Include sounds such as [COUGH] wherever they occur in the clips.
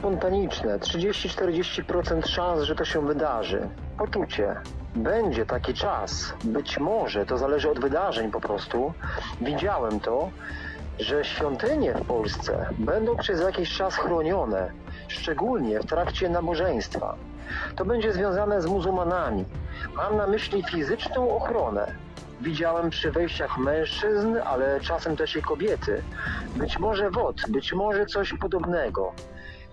spontaniczne. 30-40% szans, że to się wydarzy. Poczucie. Będzie taki czas. Być może, to zależy od wydarzeń po prostu. Widziałem to, że świątynie w Polsce będą przez jakiś czas chronione, szczególnie w trakcie nabożeństwa. To będzie związane z muzułmanami. Mam na myśli fizyczną ochronę. Widziałem przy wejściach mężczyzn, ale czasem też i kobiety. Być może wod, być może coś podobnego.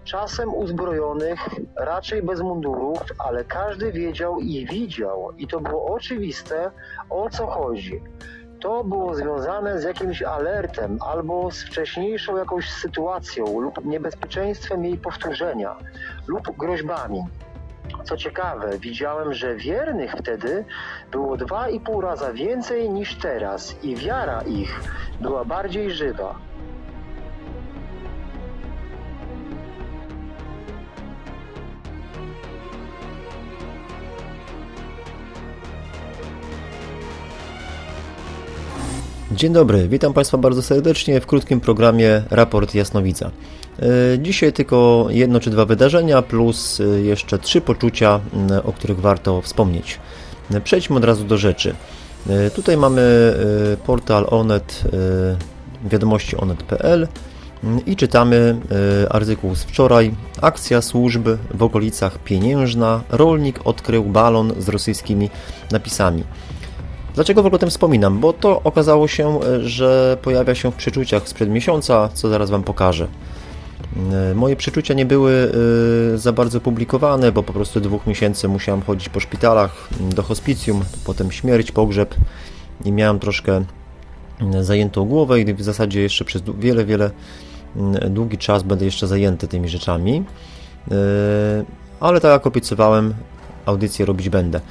Czasem uzbrojonych, raczej bez mundurów, ale każdy wiedział i widział, i to było oczywiste, o co chodzi. To było związane z jakimś alertem albo z wcześniejszą jakąś sytuacją lub niebezpieczeństwem jej powtórzenia lub groźbami. Co ciekawe, widziałem, że wiernych wtedy było dwa i pół raza więcej niż teraz i wiara ich była bardziej żywa. Dzień dobry, witam Państwa bardzo serdecznie w krótkim programie Raport Jasnowidza. E, Dzisiaj tylko jedno czy dwa wydarzenia, plus e, jeszcze trzy poczucia, o których warto wspomnieć. E, Przejdźmy od razu do rzeczy. Tutaj mamy portal Onet, wiadomości onet.pl i czytamy artykuł z wczoraj. Akcja służb w okolicach Pieniężna. Rolnik odkrył balon z rosyjskimi napisami. Dlaczego w ogóle o tym wspominam? Bo to okazało się, e, że pojawia się w przeczuciach sprzed miesiąca, co zaraz Wam pokażę. E, Moje przeczucia nie były e, za bardzo publikowane, bo po prostu dwóch miesięcy musiałem chodzić po szpitalach m, do hospicjum, potem śmierć, pogrzeb i miałem troszkę m, zajętą głowę i w zasadzie jeszcze przez wiele, wiele m, długi czas będę jeszcze zajęty tymi rzeczami. Ale tak jak obiecywałem, audycję robić będę.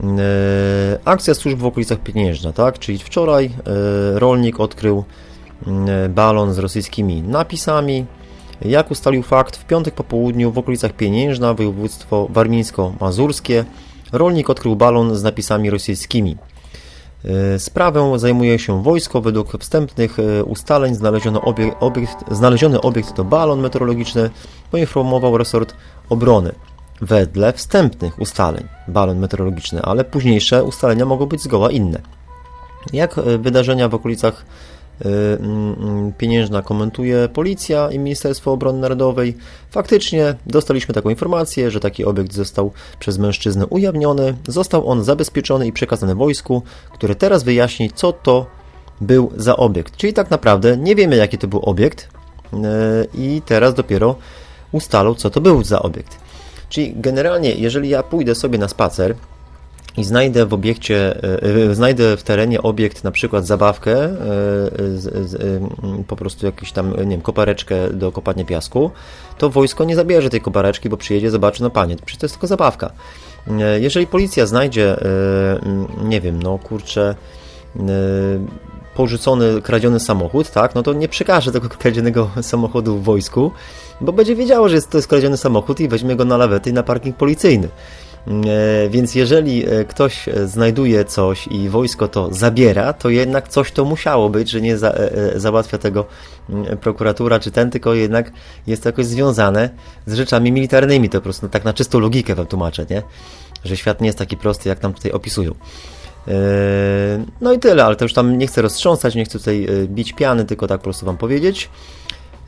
E, Akcja służb w okolicach Pieniężna, tak? Czyli wczoraj e, rolnik odkrył e, balon z rosyjskimi napisami. Jak ustalił fakt, w piątek po południu w okolicach Pieniężna, województwo warmińsko-mazurskie, rolnik odkrył balon z napisami rosyjskimi. Sprawę zajmuje się wojsko. Według wstępnych ustaleń znaleziono obiekt, obiekt, znaleziony obiekt to balon meteorologiczny, poinformował resort obrony. Wedle wstępnych ustaleń balon meteorologiczny, ale późniejsze ustalenia mogą być zgoła inne. Jak e, wydarzenia w okolicach e, mm, mm, Pieniężna komentuje policja i Ministerstwo Obrony Narodowej. Faktycznie dostaliśmy taką informację, że taki obiekt został przez mężczyznę ujawniony. Został on zabezpieczony i przekazany wojsku, które teraz wyjaśni, co to był za obiekt. Czyli tak naprawdę nie wiemy, jaki to był obiekt e, i teraz dopiero ustalą, co to był za obiekt. Czyli generalnie, jeżeli ja pójdę sobie na spacer i znajdę w obiekcie, e, e, znajdę w terenie obiekt, na przykład zabawkę, e, z, z, po prostu jakąś tam, nie wiem, kopareczkę do kopania piasku, to wojsko nie zabierze tej kopareczki, bo przyjedzie, zobaczy, no panie, przecież to jest tylko zabawka. Jeżeli policja znajdzie, nie wiem, no kurczę, porzucony, kradziony samochód, tak, no to nie przekaże tego kradzionego samochodu wojsku, bo będzie wiedziało, że jest, to jest kradziony samochód i weźmie go na lawety i na parking policyjny. E, Więc jeżeli e, ktoś e, znajduje coś i wojsko to zabiera, to jednak coś to musiało być, że nie za, załatwia tego mm, prokuratura czy ten, tylko jednak jest to jakoś związane z rzeczami militarnymi. To po prostu tak na czystą logikę wam tłumaczę, nie? Że świat nie jest taki prosty, jak nam tutaj opisują. No i tyle, ale to już tam nie chcę roztrząsać, nie chcę tutaj bić piany, tylko tak po prostu wam powiedzieć.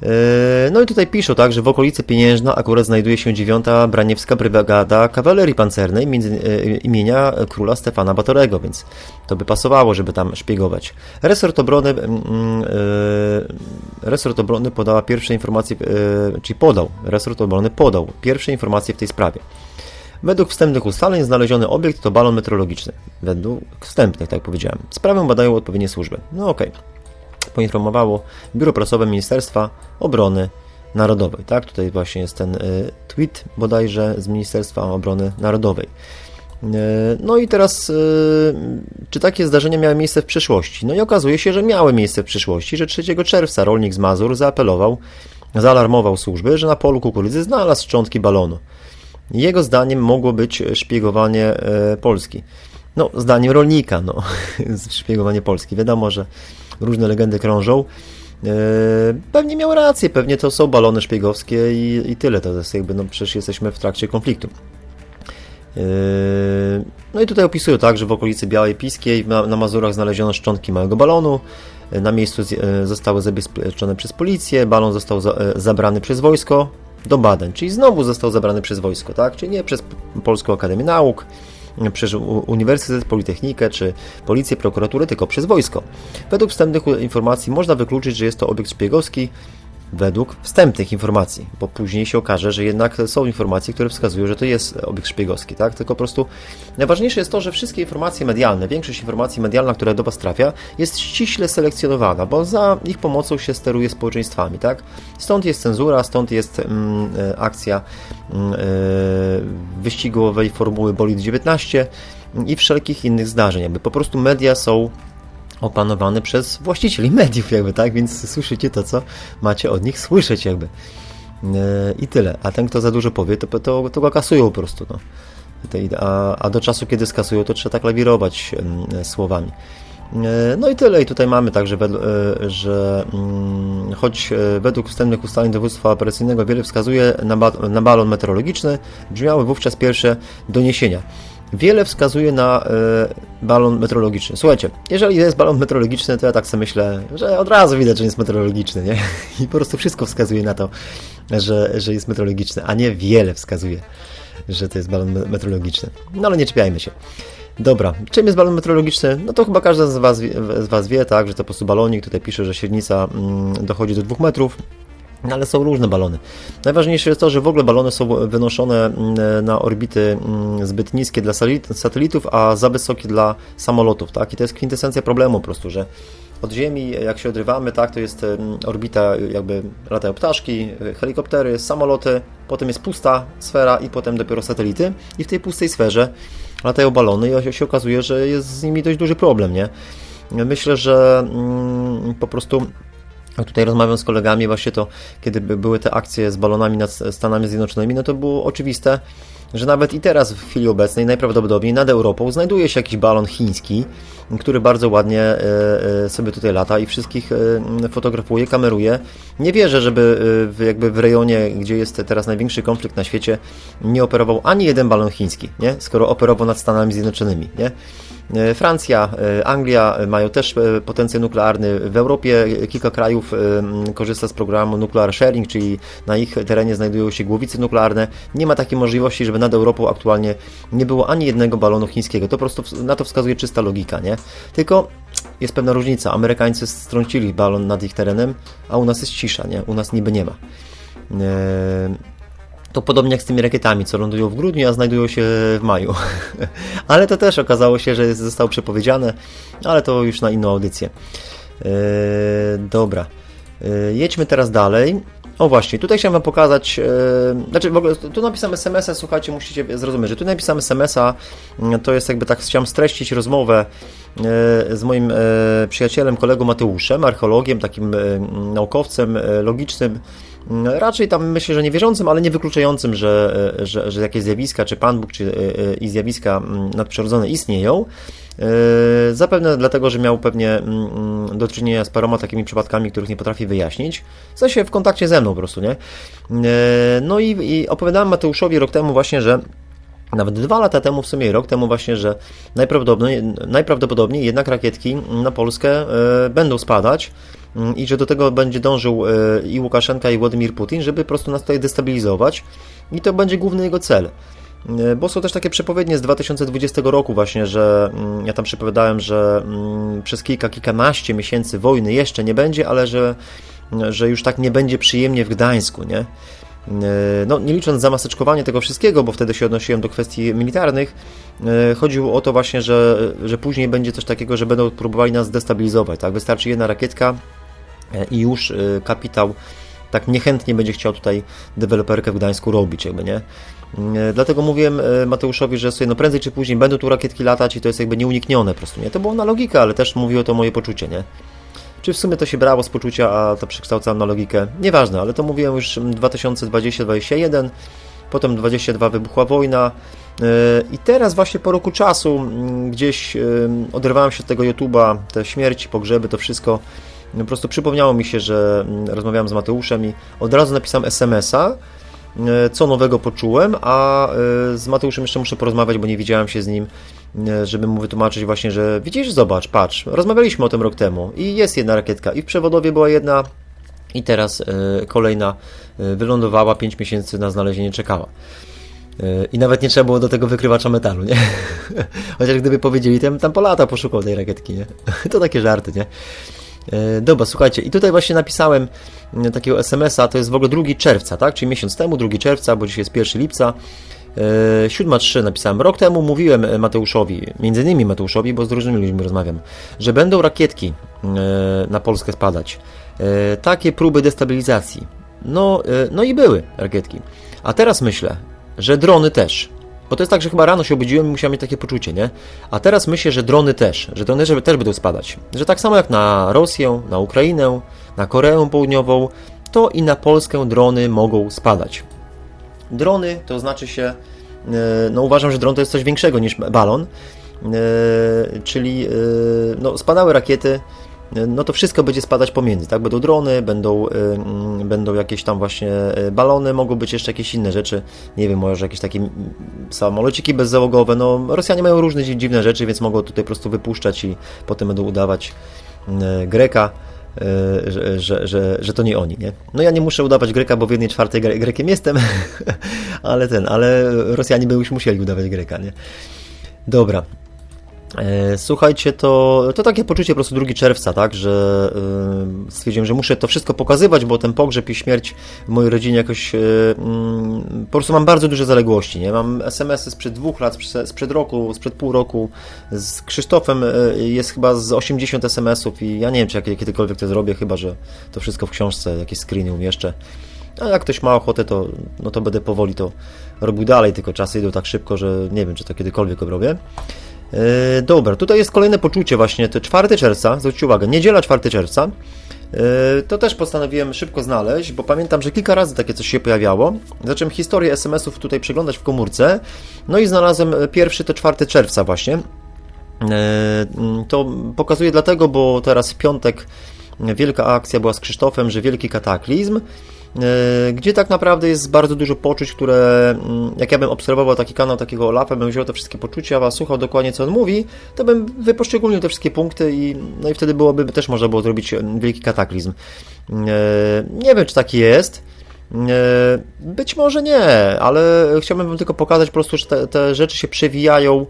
E, No i tutaj piszą tak, że w okolicy Pieniężna akurat znajduje się dziewiąta Braniewska Brygada Kawalerii Pancernej między, e, imienia króla Stefana Batorego, więc to by pasowało, żeby tam szpiegować. Resort obrony, e, resort obrony podała pierwsze informacje, czyli podał, resort obrony podał pierwsze informacje w tej sprawie. Według wstępnych ustaleń znaleziony obiekt to balon meteorologiczny. Według wstępnych, tak jak powiedziałem. Sprawę badają odpowiednie służby. No okej. Poinformowało Biuro Prasowe Ministerstwa Obrony Narodowej. Tak, tutaj właśnie jest ten y, tweet bodajże z Ministerstwa Obrony Narodowej. Y, No i teraz, y, czy takie zdarzenia miały miejsce w przyszłości? No i okazuje się, że miały miejsce w przyszłości, że 3 czerwca rolnik z Mazur zaapelował, zaalarmował służby, że na polu kukurydzy znalazł szczątki balonu. Jego zdaniem mogło być szpiegowanie Polski. No, zdaniem rolnika, no, [LAUGHS] szpiegowanie Polski. Wiadomo, że różne legendy krążą. Pewnie miał rację, pewnie to są balony szpiegowskie i, i tyle. To jest jakby, no przecież jesteśmy w trakcie konfliktu. Yy, No i tutaj opisują tak, że w okolicy Białej Piskiej na, Mazurach znaleziono szczątki małego balonu. Yy, Na miejscu zostały zabezpieczone przez policję. Balon został za, zabrany przez wojsko do badań, czyli znowu został zabrany przez wojsko, tak? Czyli nie przez Polską Akademię Nauk, przez Uniwersytet, Politechnikę czy Policję, Prokuraturę, tylko przez wojsko. Według wstępnych informacji można wykluczyć, że jest to obiekt szpiegowski, według wstępnych informacji, bo później się okaże, że jednak są informacje, które wskazują, że to jest obiekt szpiegowski, tak? Tylko po prostu najważniejsze jest to, że wszystkie informacje medialne, większość informacji medialna, która do Was trafia, jest ściśle selekcjonowana, bo za ich pomocą się steruje społeczeństwami, tak? Stąd jest cenzura, stąd jest mm, e, akcja mm, e, wyścigowej formuły Bolid 19 i wszelkich innych zdarzeń. Jakby po prostu media są opanowany przez właścicieli mediów, jakby, tak? Więc słyszycie to, co macie od nich słyszeć, jakby. Yy, I tyle. A ten, kto za dużo powie, to, to, to go kasują po prostu, no. A, a do czasu, kiedy skasują, to trzeba tak lawirować słowami. Yy, No i tyle. I tutaj mamy także, że mm, choć e, według wstępnych ustaleń dowództwa operacyjnego wiele wskazuje na, ba- na balon meteorologiczny, brzmiały wówczas pierwsze doniesienia. Wiele wskazuje na e, balon meteorologiczny. Słuchajcie, jeżeli jest balon meteorologiczny, to ja tak sobie myślę, że od razu widać, że jest meteorologiczny, nie? [LAUGHS] I po prostu wszystko wskazuje na to, że, że jest meteorologiczny, a nie wiele wskazuje, że to jest balon me- meteorologiczny. No ale nie czepiajmy się. Dobra, czym jest balon meteorologiczny? No to chyba każdy z Was, z was wie, tak, że to po prostu balonik. Tutaj pisze, że średnica mm, dochodzi do 2 metrów. No, ale są różne balony. Najważniejsze jest to, że w ogóle balony są wynoszone mm, na orbity mm, zbyt niskie dla satelitów, a za wysokie dla samolotów, tak? I to jest kwintesencja problemu po prostu, że od Ziemi, jak się odrywamy, tak, to jest mm, orbita, jakby latają ptaszki, helikoptery, samoloty, potem jest pusta sfera i potem dopiero satelity i w tej pustej sferze latają balony i się okazuje, że jest z nimi dość duży problem, nie? Myślę, że mm, po prostu a tutaj rozmawiam z kolegami właśnie to, kiedy by były te akcje z balonami nad Stanami Zjednoczonymi, no to było oczywiste, że nawet i teraz w chwili obecnej najprawdopodobniej nad Europą znajduje się jakiś balon chiński, który bardzo ładnie e, e, sobie tutaj lata i wszystkich e, fotografuje, kameruje. Nie wierzę, żeby jakby w rejonie, gdzie jest teraz największy konflikt na świecie, nie operował ani jeden balon chiński, nie? skoro operował nad Stanami Zjednoczonymi. Nie? Francja, Anglia mają też potencjał nuklearny. W Europie kilka krajów korzysta z programu Nuclear Sharing, czyli na ich terenie znajdują się głowice nuklearne. Nie ma takiej możliwości, żeby nad Europą aktualnie nie było ani jednego balonu chińskiego. To po prostu na to wskazuje czysta logika, nie? Tylko jest pewna różnica. Amerykańcy strącili balon nad ich terenem, a u nas jest cisza, nie? U nas niby nie ma. E, to podobnie jak z tymi rakietami, co lądują w grudniu, a znajdują się w maju. [LAUGHS] ale to też okazało się, że zostało przepowiedziane, ale to już na inną audycję. Yy, dobra. Yy, jedźmy teraz dalej. O właśnie, tutaj chciałem Wam pokazać, yy, znaczy w ogóle tu napisałem SMS-a, słuchajcie, musicie zrozumieć, że tu napisałem SMS-a, yy, to jest jakby tak, chciałem streścić rozmowę yy, z moim yy, przyjacielem, kolegą Mateuszem, archeologiem, takim yy, naukowcem yy, logicznym, yy, raczej tam myślę, że niewierzącym, ale nie wykluczającym, że, że, że jakieś zjawiska, czy Pan Bóg, czy i zjawiska yy, nadprzyrodzone istnieją. Yy, Zapewne dlatego, że miał pewnie mm, mm, do czynienia z paroma takimi przypadkami, których nie potrafi wyjaśnić. W sensie w kontakcie ze mną po prostu, nie? Yy, No i, i opowiadałem Mateuszowi rok temu właśnie, że nawet dwa lata temu, w sumie rok temu właśnie, że najprawdopodobniej, najprawdopodobniej jednak rakietki na Polskę e, będą spadać mm, i że do tego będzie dążył i Łukaszenka i Władimir Putin, żeby po prostu nas tutaj destabilizować i to będzie główny jego cel. E, Bo są też takie przepowiednie z 2020 roku właśnie, że mm, ja tam przepowiadałem, że mm, przez kilka, kilkanaście miesięcy wojny jeszcze nie będzie, ale że, że już tak nie będzie przyjemnie w Gdańsku, nie? E, No, nie licząc zamaseczkowanie tego wszystkiego, bo wtedy się odnosiłem do kwestii militarnych, e, chodziło o to właśnie, że, że później będzie coś takiego, że będą próbowali nas destabilizować. Tak? Wystarczy jedna rakietka i już kapitał tak niechętnie będzie chciał tutaj deweloperkę w Gdańsku robić, jakby nie. E, Dlatego mówiłem e, Mateuszowi, że sobie no prędzej czy później będą tu rakietki latać i to jest jakby nieuniknione po prostu, nie? To było na logikę, ale też mówiło to moje poczucie, nie? Czy w sumie to się brało z poczucia, a to przekształcałem na logikę? Nieważne, ale to mówiłem już 2020-2021, potem 22 wybuchła wojna yy, i teraz właśnie po roku czasu mm, gdzieś oderwałem się od tego YouTube'a, te śmierci, pogrzeby, to wszystko Po prostu przypomniało mi się, że mm, rozmawiałem z Mateuszem i od razu napisałem SMS-a, e, co nowego poczułem, a e, z Mateuszem jeszcze muszę porozmawiać, bo nie widziałem się z nim, e, żeby mu wytłumaczyć właśnie, że widzisz, zobacz, patrz, rozmawialiśmy o tym rok temu i jest jedna rakietka i w przewodowie była jedna i teraz e, kolejna e, wylądowała, 5 miesięcy na znalezienie czekała. E, I nawet nie trzeba było do tego wykrywacza metalu, nie? [LAUGHS] Chociaż gdyby powiedzieli, bym tam po lata poszukał tej rakietki, nie? [LAUGHS] To takie żarty, nie? E, Dobra, słuchajcie, i tutaj właśnie napisałem e, takiego SMS-a, to jest w ogóle 2 czerwca, tak? Czyli miesiąc temu, 2 czerwca, bo dzisiaj jest 1 lipca. E, 7.3 napisałem. Rok temu mówiłem e, Mateuszowi, między innymi Mateuszowi, bo z różnymi ludźmi rozmawiam, że będą rakietki e, na Polskę spadać. E, Takie próby destabilizacji. No, e, no i były rakietki. A teraz myślę, że drony też. Bo to jest tak, że chyba rano się obudziłem i musiałem mieć takie poczucie, nie? A teraz myślę, że drony też, że drony też- będą spadać. Że tak samo jak na Rosję, na Ukrainę, na Koreę Południową, to i na Polskę drony mogą spadać. Drony to znaczy się, e, no uważam, że dron to jest coś większego niż balon, e, czyli e, no, spadały rakiety, no to wszystko będzie spadać pomiędzy, tak? Będą drony, będą, e, mm, będą jakieś tam właśnie e, balony, mogą być jeszcze jakieś inne rzeczy, nie wiem, może jakieś takie mm, samolociki bezzałogowe, no Rosjanie mają różne dzi- dziwne rzeczy, więc mogą tutaj po prostu wypuszczać i potem będą udawać e, Greka, e, że, że, że, że to nie oni, nie? No ja nie muszę udawać Greka, bo w jednej czwartej Gre- Grekiem jestem, [LAUGHS] ale ten, ale Rosjanie by już musieli udawać Greka, nie? Dobra. E, Słuchajcie, to, to takie poczucie po prostu 2 czerwca, tak, że y, stwierdziłem, że muszę to wszystko pokazywać, bo ten pogrzeb i śmierć w mojej rodzinie jakoś y, mm, po prostu mam bardzo duże zaległości, nie? Mam SMS-y sprzed dwóch lat, sprzed, roku, sprzed pół roku. Z Krzysztofem y, jest chyba z 80 SMS-ów i ja nie wiem, czy jak, kiedykolwiek to zrobię, chyba, że to wszystko w książce, jakieś screeny umieszczę. A jak ktoś ma ochotę, to, no to będę powoli to robił dalej, tylko czasy idą tak szybko, że nie wiem, czy to kiedykolwiek obrobię. E, dobra, tutaj jest kolejne poczucie właśnie, to 4 czerwca, zwróćcie uwagę, niedziela 4 czerwca. E, To też postanowiłem szybko znaleźć, bo pamiętam, że kilka razy takie coś się pojawiało. Zacząłem historię SMS-ów tutaj przeglądać w komórce, no i znalazłem pierwszy to 4 czerwca właśnie. E, mm, To pokazuję dlatego, bo teraz w piątek wielka akcja była z Krzysztofem, że wielki kataklizm, e, gdzie tak naprawdę jest bardzo dużo poczuć, które mm, jak ja bym obserwował taki kanał takiego Olafa, bym wziął te wszystkie poczucia, słuchał dokładnie co on mówi, to bym wyposzczególnił te wszystkie punkty i, no i wtedy byłoby też można było zrobić e, wielki kataklizm. E, Nie wiem, czy taki jest. E, Być może nie, ale chciałbym wam tylko pokazać po prostu, że te, te rzeczy się przewijają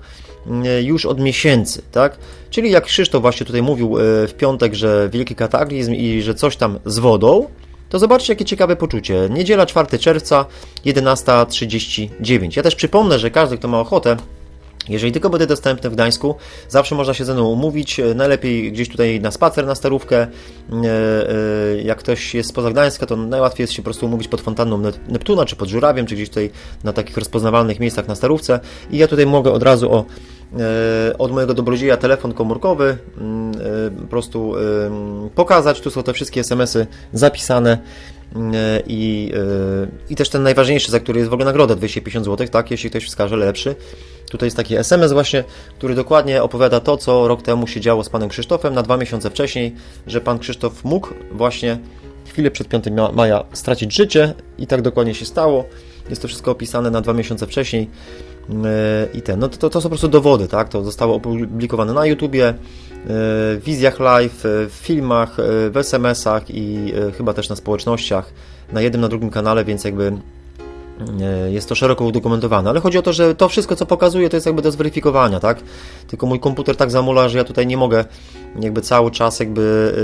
e, już od miesięcy, tak? Czyli jak Krzysztof właśnie tutaj mówił e, w piątek, że wielki kataklizm i że coś tam z wodą, to zobaczcie jakie ciekawe poczucie. Niedziela 4 czerwca 11.39. Ja też przypomnę, że każdy, kto ma ochotę, jeżeli tylko będę dostępny w Gdańsku, zawsze można się ze mną umówić. Najlepiej gdzieś tutaj na spacer, na starówkę. E, e, Jak ktoś jest spoza Gdańska, to najłatwiej jest się po prostu umówić pod fontanną Nep- Neptuna, czy pod Żurawiem, czy gdzieś tutaj na takich rozpoznawalnych miejscach na starówce. I ja tutaj mogę od razu o, e, od mojego dobrodzieja telefon komórkowy mm, po prostu pokazać. Tu są te wszystkie SMS-y zapisane. E, I, e, I też ten najważniejszy, za który jest w ogóle nagroda 250 zł, tak, jeśli ktoś wskaże lepszy. Tutaj jest taki SMS właśnie, który dokładnie opowiada to, co rok temu się działo z panem Krzysztofem, na dwa miesiące wcześniej, że pan Krzysztof mógł właśnie chwilę przed 5 ma- maja stracić życie i tak dokładnie się stało. Jest to wszystko opisane na dwa miesiące wcześniej. Yy, I ten, no to, to są po prostu dowody, tak? To zostało opublikowane na YouTubie, yy, w wizjach live, yy, w filmach, w SMS-ach i chyba też na społecznościach, na jednym, na drugim kanale, więc jakby E, jest to szeroko udokumentowane, ale chodzi o to, że to wszystko, co pokazuję, to jest jakby do zweryfikowania, tak? Tylko mój komputer tak zamula, że ja tutaj nie mogę jakby cały czas jakby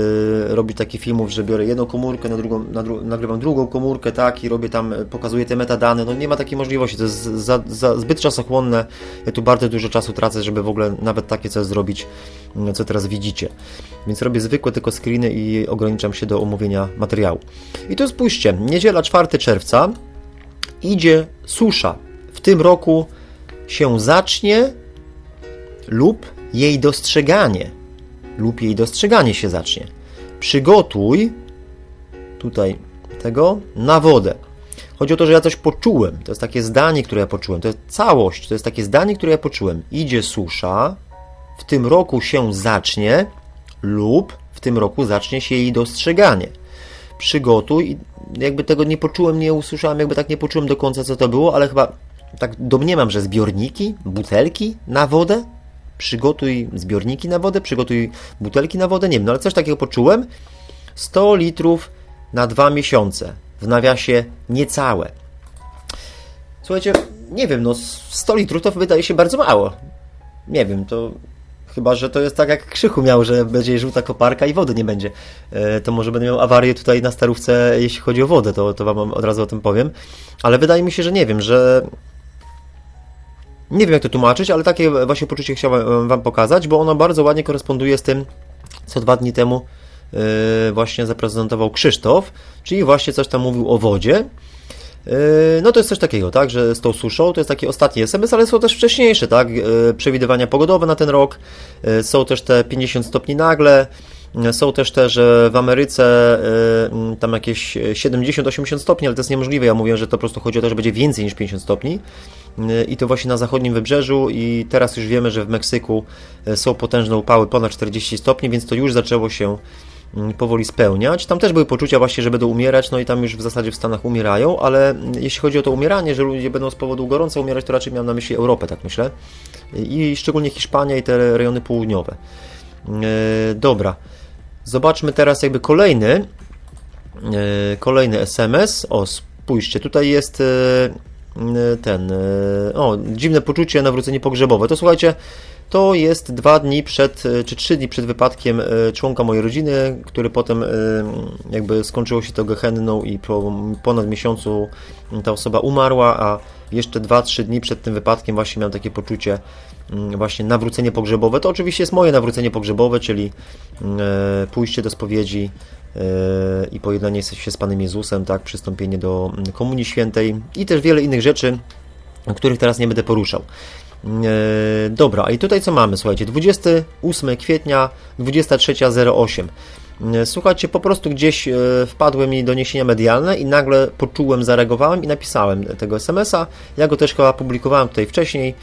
y, robić takich filmów, że biorę jedną komórkę, na drugą, na dru nagrywam drugą komórkę, tak? I robię tam, y, pokazuję te metadane, no nie ma takiej możliwości, to jest za, za, zbyt czasochłonne, ja tu bardzo dużo czasu tracę, żeby w ogóle nawet takie coś zrobić, y, co teraz widzicie. Więc robię zwykłe tylko screeny i ograniczam się do omówienia materiału. I tu spójrzcie, niedziela 4 czerwca, idzie susza. W tym roku się zacznie lub jej dostrzeganie lub jej dostrzeganie się zacznie. Przygotuj tutaj tego na wodę. Chodzi o to, że ja coś poczułem. To jest takie zdanie, które ja poczułem. To jest całość. To jest takie zdanie, które ja poczułem. Idzie susza, w tym roku się zacznie lub w tym roku zacznie się jej dostrzeganie. Przygotuj, jakby tego nie poczułem, nie usłyszałem, jakby tak nie poczułem do końca, co to było, ale chyba tak domniemam, że zbiorniki, butelki na wodę, przygotuj zbiorniki na wodę, przygotuj butelki na wodę, nie wiem, no ale coś takiego poczułem. 100 litrów na dwa miesiące, w nawiasie niecałe. Słuchajcie, nie wiem, no 100 litrów to wydaje się bardzo mało. Nie wiem, to chyba, że to jest tak jak Krzychu miał, że będzie żółta koparka i wody nie będzie. E, To może będę miał awarię tutaj na starówce, jeśli chodzi o wodę, to, to wam od razu o tym powiem. Ale wydaje mi się, że nie wiem, że nie wiem jak to tłumaczyć, ale takie właśnie poczucie chciałem Wam pokazać, bo ono bardzo ładnie koresponduje z tym, co dwa dni temu yy, właśnie zaprezentował Krzysztof, czyli właśnie coś tam mówił o wodzie. Yy, No to jest coś takiego, tak, że z tą suszą to jest taki ostatni SMS, ale są też wcześniejsze, tak, przewidywania pogodowe na ten rok, są też te 50 stopni nagle, są też te, że w Ameryce tam jakieś 70-80 stopni, ale to jest niemożliwe, ja mówię, że to po prostu chodzi o to, że będzie więcej niż 50 stopni i to właśnie na zachodnim wybrzeżu i teraz już wiemy, że w Meksyku yy, są potężne upały ponad 40 stopni, więc to już zaczęło się mm, powoli spełniać. Tam też były poczucia właśnie, że będą umierać, no i tam już w zasadzie w Stanach umierają, ale mm, jeśli chodzi o to umieranie, że ludzie będą z powodu gorąca umierać, to raczej miałem na myśli Europę, tak myślę. I szczególnie Hiszpania i te rejony południowe. Yy, Dobra. Zobaczmy teraz jakby kolejny yy, kolejny SMS. O, spójrzcie, tutaj jest ten yy, o, dziwne poczucie, nawrócenie pogrzebowe. To słuchajcie, to jest dwa dni przed, y, czy trzy dni przed wypadkiem y, członka mojej rodziny, który potem y, jakby skończyło się to gehenną i po ponad miesiącu ta osoba umarła, a jeszcze dwa, trzy dni przed tym wypadkiem właśnie miałem takie poczucie mm, właśnie nawrócenie pogrzebowe. To oczywiście jest moje nawrócenie pogrzebowe, czyli pójście do spowiedzi i pojednanie się z Panem Jezusem, tak, przystąpienie do mm, Komunii Świętej i też wiele innych rzeczy, których teraz nie będę poruszał. E, dobra, i tutaj co mamy? Słuchajcie, 28 kwietnia 23.08. E, Słuchajcie, po prostu gdzieś e, wpadły mi doniesienia medialne i nagle poczułem, zareagowałem i napisałem tego SMS-a. Ja go też chyba publikowałem tutaj wcześniej.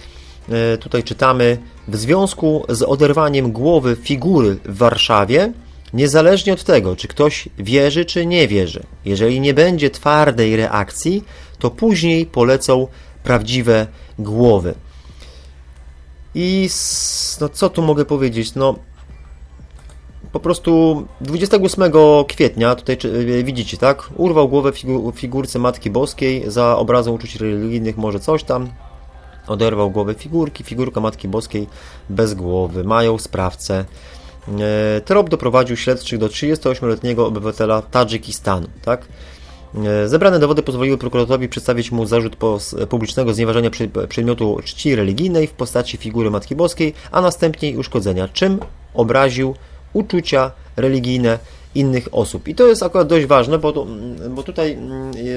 E, Tutaj czytamy: W związku z oderwaniem głowy figury w Warszawie, niezależnie od tego, czy ktoś wierzy, czy nie wierzy, jeżeli nie będzie twardej reakcji, to później polecą prawdziwe głowy. I no co tu mogę powiedzieć? No po prostu 28 kwietnia, tutaj e, widzicie, tak? Urwał głowę figu- figurce Matki Boskiej za obrazą uczuć religijnych, może coś tam. Oderwał głowę figurki, figurka Matki Boskiej bez głowy. Mają sprawcę. E, Trop doprowadził śledczych do 38-letniego obywatela Tadżykistanu, tak? E, Zebrane dowody pozwoliły prokuratorowi przedstawić mu zarzut publicznego znieważenia przedmiotu czci religijnej w postaci figury Matki Boskiej, a następnie uszkodzenia, czym obraził uczucia religijne innych osób. I to jest akurat dość ważne, bo, to, bo tutaj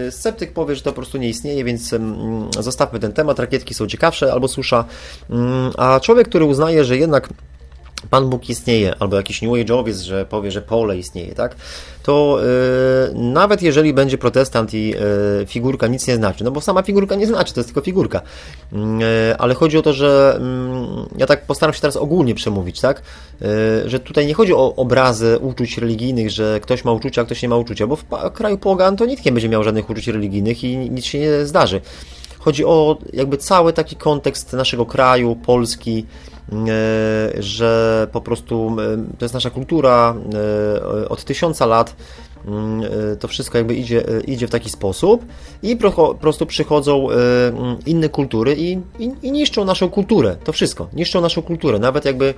sceptyk powie, że to po prostu nie istnieje, więc zostawmy ten temat. Rakietki są ciekawsze albo susza. A człowiek, który uznaje, że jednak Pan Bóg istnieje, albo jakiś New Age'owiec, że powie, że pole istnieje, tak? To yy, nawet jeżeli będzie protestant i yy, figurka nic nie znaczy, no bo sama figurka nie znaczy, to jest tylko figurka. Yy, ale chodzi o to, że yy, ja tak postaram się teraz ogólnie przemówić, tak? Yy, że tutaj nie chodzi o obrazy uczuć religijnych, że ktoś ma uczucia, a ktoś nie ma uczucia, bo w kraju pogan to nikt nie będzie miał żadnych uczuć religijnych i nic się nie zdarzy. Chodzi o jakby cały taki kontekst naszego kraju, Polski, e, że po prostu e, to jest nasza kultura e, od tysiąca lat. mm, To wszystko jakby idzie, idzie w taki sposób i po prostu przychodzą mm, inne kultury i, i, i niszczą naszą kulturę. To wszystko. Niszczą naszą kulturę. Nawet jakby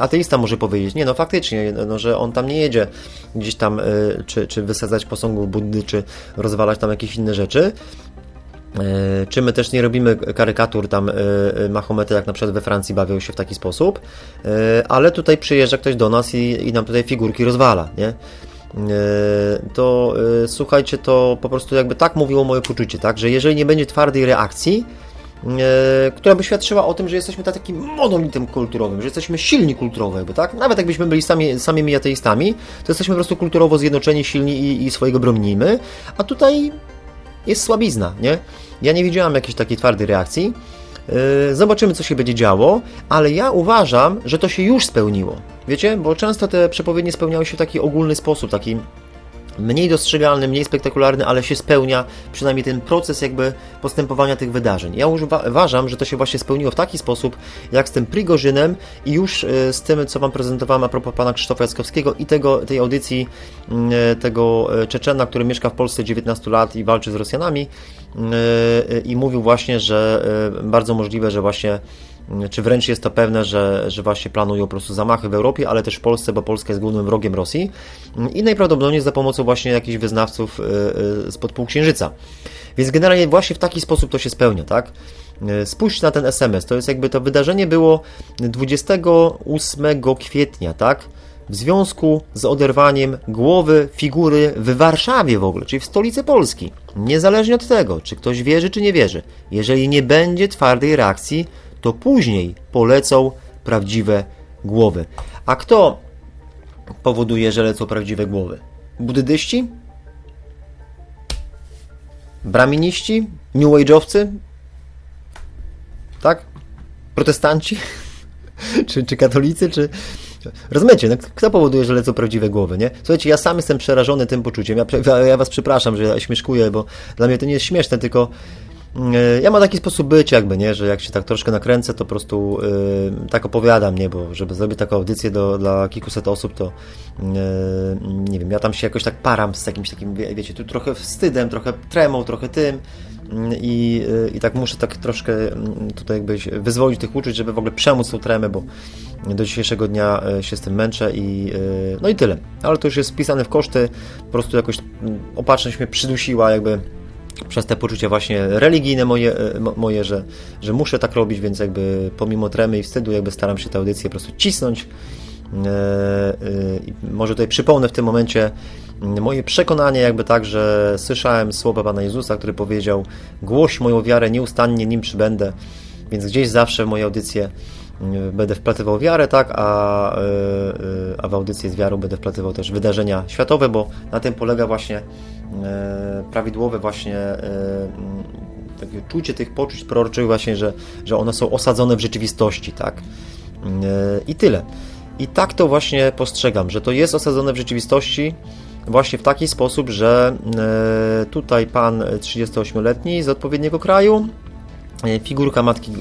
ateista może powiedzieć, nie no faktycznie, no, że on tam nie jedzie gdzieś tam, czy, czy wysadzać posągów Buddy, czy rozwalać tam jakieś inne rzeczy, Czy my też nie robimy karykatur tam e, e, Mahomety, jak na przykład we Francji bawią się w taki sposób, E, ale tutaj przyjeżdża ktoś do nas i, i nam tutaj figurki rozwala, nie? E, To e, słuchajcie, to po prostu jakby tak mówiło moje poczucie, tak? Że jeżeli nie będzie twardej reakcji, e, która by świadczyła o tym, że jesteśmy takim monolitem kulturowym, że jesteśmy silni kulturowo, jakby, tak? Nawet jakbyśmy byli sami, samymi ateistami, to jesteśmy po prostu kulturowo zjednoczeni, silni i, i swojego bronimy, a tutaj jest słabizna, nie? Ja nie widziałam jakiejś takiej twardej reakcji. Yy, Zobaczymy, co się będzie działo, ale ja uważam, że to się już spełniło. Wiecie? Bo często te przepowiednie spełniały się w taki ogólny sposób, taki mniej dostrzegalny, mniej spektakularny, ale się spełnia przynajmniej ten proces jakby postępowania tych wydarzeń. Ja uważam, że to się właśnie spełniło w taki sposób, jak z tym Prigorzynem i już e, z tym, co Wam prezentowałem a propos pana Krzysztofa Jackowskiego i tego, tej audycji mm, e, tego e, Czeczena, który mieszka w Polsce 19 lat i walczy z Rosjanami mm, i mówił właśnie, że bardzo możliwe, że właśnie czy wręcz jest to pewne, że, że właśnie planują po prostu zamachy w Europie, ale też w Polsce, bo Polska jest głównym wrogiem Rosji i najprawdopodobniej za pomocą właśnie jakichś wyznawców y, y, spod półksiężyca. Więc generalnie właśnie w taki sposób to się spełnia, tak? Y, Spójrz na ten SMS, to jest jakby to wydarzenie było 28 kwietnia, tak? W związku z oderwaniem głowy figury w Warszawie w ogóle, czyli w stolicy Polski. Niezależnie od tego, czy ktoś wierzy, czy nie wierzy. Jeżeli nie będzie twardej reakcji, to później polecą prawdziwe głowy. A kto powoduje, że lecą prawdziwe głowy? Buddyści? Braminiści? New Age'owcy? Tak? Protestanci? [LAUGHS] czy, czy katolicy? Czy... Rozumiecie, no, kto powoduje, że lecą prawdziwe głowy, nie? Słuchajcie, ja sam jestem przerażony tym poczuciem. Ja, ja was przepraszam, że ja śmieszkuję, bo dla mnie to nie jest śmieszne, tylko Ja mam taki sposób bycia jakby, nie, że jak się tak troszkę nakręcę, to po prostu e, tak opowiadam, nie, bo żeby zrobić taką audycję do, dla kilkuset osób, to e, nie wiem, ja tam się jakoś tak param z jakimś takim, wie, wiecie, tu trochę wstydem, trochę tremą, trochę tym mm, i, e, i tak muszę tak troszkę mm, tutaj jakby wyzwolić tych uczuć, żeby w ogóle przemóc tą tremę, bo do dzisiejszego dnia e, się z tym męczę i e, no i tyle. Ale to już jest wpisane w koszty, po prostu jakoś mm, opatrzność mnie przydusiła jakby przez te poczucia właśnie religijne moje, e, mo- moje że, że muszę tak robić, więc jakby pomimo tremy i wstydu jakby staram się tę audycję po prostu cisnąć. E, e, Może tutaj przypomnę w tym momencie mm, moje przekonanie jakby tak, że słyszałem słowa Pana Jezusa, który powiedział głoś moją wiarę, nieustannie nim przybędę, więc gdzieś zawsze w moje audycje będę wplatywał wiarę, tak, a, e, e, a w audycję z wiarą będę wplatywał też wydarzenia światowe, bo na tym polega właśnie prawidłowe właśnie takie czucie tych poczuć proroczych właśnie, że, że one są osadzone w rzeczywistości, tak. I tyle. I tak to właśnie postrzegam, że to jest osadzone w rzeczywistości właśnie w taki sposób, że tutaj pan 38-letni z odpowiedniego kraju, figurka Matki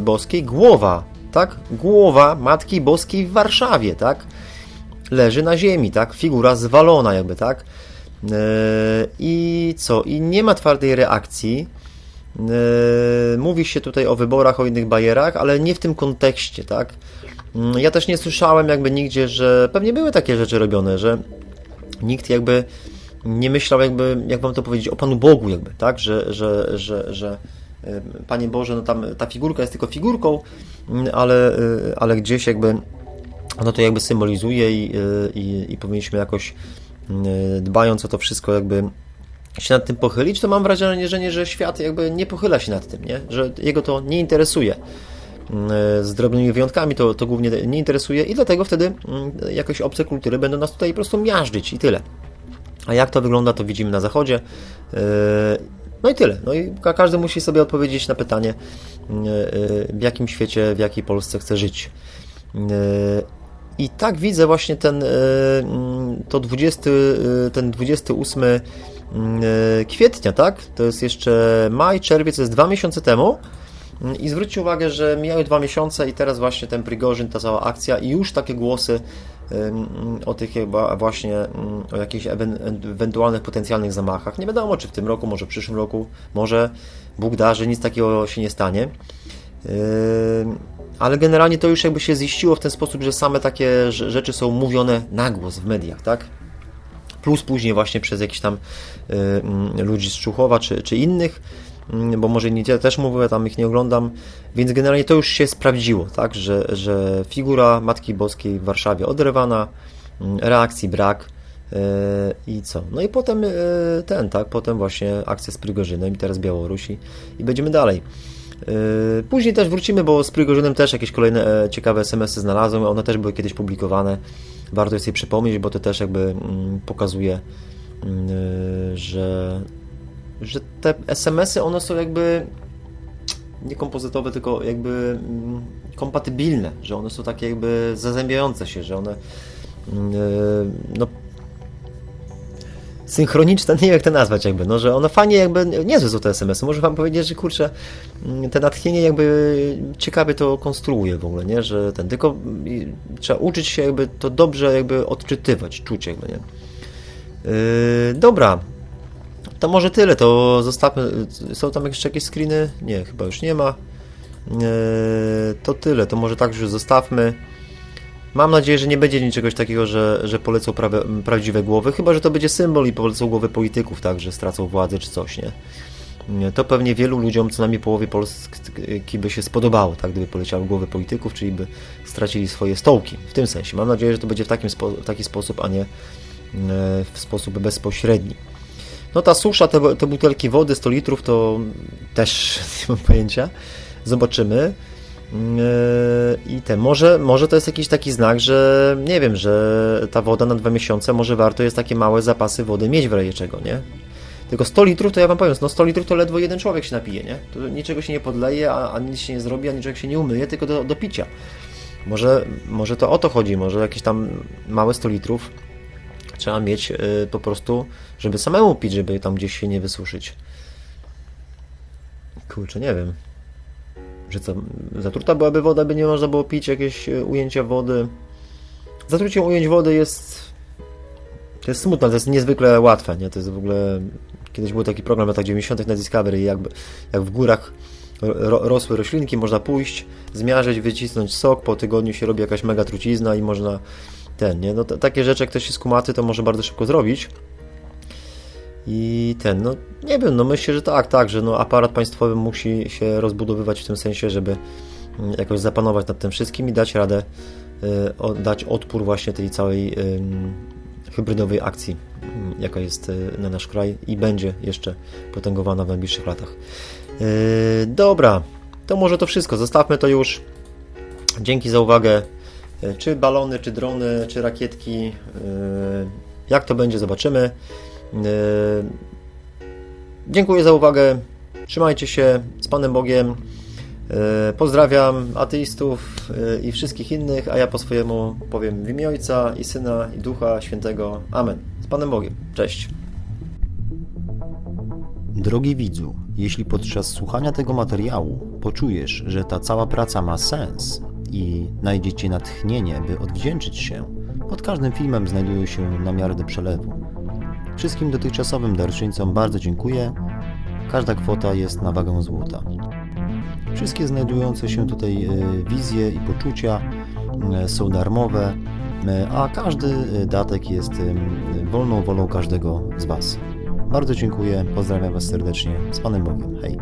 Boskiej, głowa, tak? Głowa Matki Boskiej w Warszawie, tak? Leży na ziemi, tak? Figura zwalona jakby, tak? E, I co? I nie ma twardej reakcji. E, Mówi się tutaj o wyborach, o innych bajerach, ale nie w tym kontekście, tak? Mm, Ja też nie słyszałem jakby nigdzie, że pewnie były takie rzeczy robione, że nikt jakby nie myślał jakby, jak wam to powiedzieć, o Panu Bogu jakby, tak? Że, że, że, że Panie Boże, no tam ta figurka jest tylko figurką, mm, ale, e, ale gdzieś jakby ono to jakby symbolizuje i, e, i, i powinniśmy jakoś mm, dbając o to wszystko jakby się nad tym pochylić, to mam wrażenie, że, nie, że świat jakby nie pochyla się nad tym, nie? że jego to nie interesuje. Mm, Z drobnymi wyjątkami to, to głównie nie interesuje i dlatego wtedy jakoś obce kultury będą nas tutaj po prostu miażdżyć i tyle. A jak to wygląda, to widzimy na zachodzie. No i tyle. No i ka- każdy musi sobie odpowiedzieć na pytanie, yy, w jakim świecie, w jakiej Polsce chce żyć. Yy, I tak widzę właśnie ten, mm, to 20, yy, ten 28 yy, kwietnia, tak? To jest jeszcze maj, czerwiec, to jest dwa miesiące temu. I zwróćcie uwagę, że mijały dwa miesiące i teraz właśnie ten Prigorzyn, ta cała akcja i już takie głosy o tych właśnie ym, o jakichś ewen- ewentualnych potencjalnych zamachach. Nie wiadomo, czy w tym roku, może w przyszłym roku, może Bóg da, że nic takiego się nie stanie. Ale generalnie to już jakby się ziściło w ten sposób, że same takie rze- rzeczy są mówione na głos w mediach, tak? plus później właśnie przez jakichś tam mm, ludzi z Czuchowa czy, czy innych, mm, bo może nie też mówię, tam ich nie oglądam, więc generalnie to już się sprawdziło, tak, że, że figura Matki Boskiej w Warszawie oderwana, mm, reakcji brak y, i co? No i potem y, ten, tak, potem właśnie akcja z Prigorzynem i teraz Białorusi i będziemy dalej. Yy, Później też wrócimy, bo z Prigorzynem też jakieś kolejne e, ciekawe SMS-y znalazłem. One też były kiedyś publikowane. Warto jest je przypomnieć, bo to też jakby mm, pokazuje, mm, że, że te SMS-y one są jakby nie kompozytowe, tylko jakby mm, kompatybilne, że one są takie jakby zazębiające się, że one mm, e, no synchroniczne, [LAUGHS] nie wiem jak to nazwać jakby, no, że one fajnie jakby, niezłe są te SMS-y, muszę wam powiedzieć, że kurczę, mm, te natchnienie jakby ciekawie to konstruuje w ogóle, nie, że ten, tylko trzeba uczyć się jakby to dobrze jakby odczytywać, czuć jakby, nie. Yy, dobra, to może tyle, to zostawmy, są tam jeszcze jakieś screeny? Nie, chyba już nie ma. Yy, to tyle, to może tak już zostawmy. Mam nadzieję, że nie będzie niczego takiego, że, że polecą prawe, prawdziwe głowy, chyba że to będzie symbol i polecą głowy polityków, tak, że stracą władzę czy coś, nie? To pewnie wielu ludziom, co najmniej połowie Polski by się spodobało, tak, gdyby poleciały głowy polityków, czyli by stracili swoje stołki. W tym sensie. Mam nadzieję, że to będzie w takim spo, taki sposób, a nie e, w sposób bezpośredni. No ta susza, te, te butelki wody 100 litrów, to też [LAUGHS] nie mam pojęcia. Zobaczymy. Yy, I te, może, może to jest jakiś taki znak, że nie wiem, że ta woda na dwa miesiące, może warto jest takie małe zapasy wody mieć w razie czego, nie? Tylko 100 litrów, to ja wam powiem, no 100 litrów to ledwo jeden człowiek się napije, nie? To niczego się nie podleje, a, a nic się nie zrobi, a niczego się nie umyje, tylko do, do picia. Może, może to o to chodzi, może jakieś tam małe 100 litrów trzeba mieć y, po prostu, żeby samemu pić, żeby tam gdzieś się nie wysuszyć. Kurczę, nie wiem. Że co, zatruta byłaby woda, by nie można było pić jakieś y, ujęcia wody. Zatruciem ujęć wody jest to jest smutne, to jest niezwykle łatwe, nie? To jest w ogóle... Kiedyś był taki program w latach 90. na Discovery, jakby, jak w górach ro, rosły roślinki, można pójść, zmiażdżyć, wycisnąć sok, po tygodniu się robi jakaś mega trucizna i można ten, nie? No takie rzeczy, jak ktoś jest kumaty, to może bardzo szybko zrobić. I ten, no nie wiem, no myślę, że tak, tak, że no aparat państwowy musi się rozbudowywać w tym sensie, żeby mm, jakoś zapanować nad tym wszystkim i dać radę, y, dać odpór właśnie tej całej y, hybrydowej akcji, y, jaka jest y, na nasz kraj i będzie jeszcze potęgowana w najbliższych latach. Y, dobra, to może to wszystko, zostawmy to już. Dzięki za uwagę. Y, Czy balony, czy drony, czy rakietki, y, jak to będzie, zobaczymy. Y, Dziękuję za uwagę. Trzymajcie się z Panem Bogiem. E, Pozdrawiam ateistów e, i wszystkich innych, a ja po swojemu powiem w imię Ojca i Syna i Ducha Świętego. Amen. Z Panem Bogiem. Cześć. Drogi widzu, jeśli podczas słuchania tego materiału poczujesz, że ta cała praca ma sens i znajdziecie natchnienie, by odwdzięczyć się, pod każdym filmem znajdują się namiary przelewu. Wszystkim dotychczasowym darczyńcom bardzo dziękuję. Każda kwota jest na wagę złota. Wszystkie znajdujące się tutaj e, wizje i poczucia e, są darmowe, e, a każdy datek jest wolną wolą każdego z Was. Bardzo dziękuję, pozdrawiam Was serdecznie. Z Panem Bogiem. Hej.